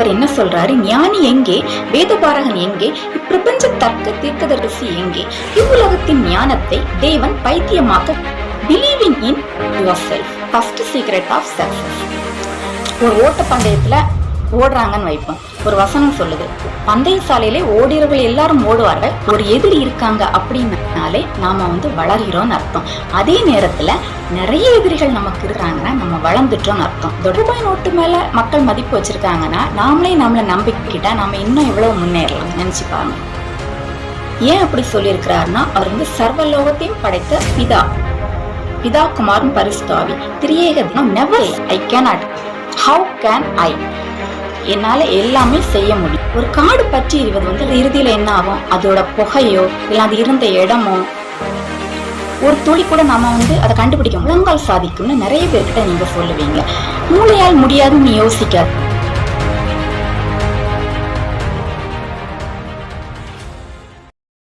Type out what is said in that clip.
வள்ளுவர் என்ன சொல்றாரு? ஞானி எங்கே? வேதபாரகன் எங்கே? இப்பிரபஞ்ச தர்க்க தீர்க்கதரிசி எங்கே? இவ்வுலகத்தின் ஞானத்தை தேவன் பைத்தியமாக்க believing in yourself first secret of success ஒரு ஓட்டப்பந்தயத்துல ஓடுறாங்கன்னு வைப்போம். ஒரு வசனம் சொல்லுது பந்தய சாலையிலே ஓடியவர்கள் எல்லாரும் ஓடுவார்கள். ஒரு எதிரி இருக்காங்க அப்படின்னாலே நாம வந்து வளர்கிறோம்னு அர்த்தம். அதே நேரத்துல நிறைய எதிரிகள் நமக்கு இருக்கிறாங்கன்னா நம்ம வளர்ந்துட்டோம்னு அர்த்தம். இந்த ரூபாய் நோட்டு மேல மக்கள் மதிப்பு வச்சிருக்காங்கன்னா நாமளே நம்மளை நம்பிக்கிட்டா நாம இன்னும் எவ்வளவு முன்னேறலாம்? நினைச்சு பாருங்க. ஏன் அப்படி சொல்லியிருக்கிறாருன்னா அவர் வந்து சர்வலோகத்தையும் படைத்த பிதா. பிதா குமாரன் பரிசுத்தாவி. திரியேகத்தினம் never I can at how can I என்னால எல்லாமே செய்ய முடியும். ஒரு காடு பற்றி எரிவது வந்து இறுதியில என்ன ஆகும்? அதோட புகையோ இல்ல அது இருந்த இடமோ? ஒரு துளி கூட நாம வந்து அதை கண்டுபிடிக்க முழங்கால் சாதிக்கும்னு நிறைய பேர்கிட்ட நீங்க சொல்லுவீங்க. மூளையால் முடியாதுன்னு யோசிக்காது.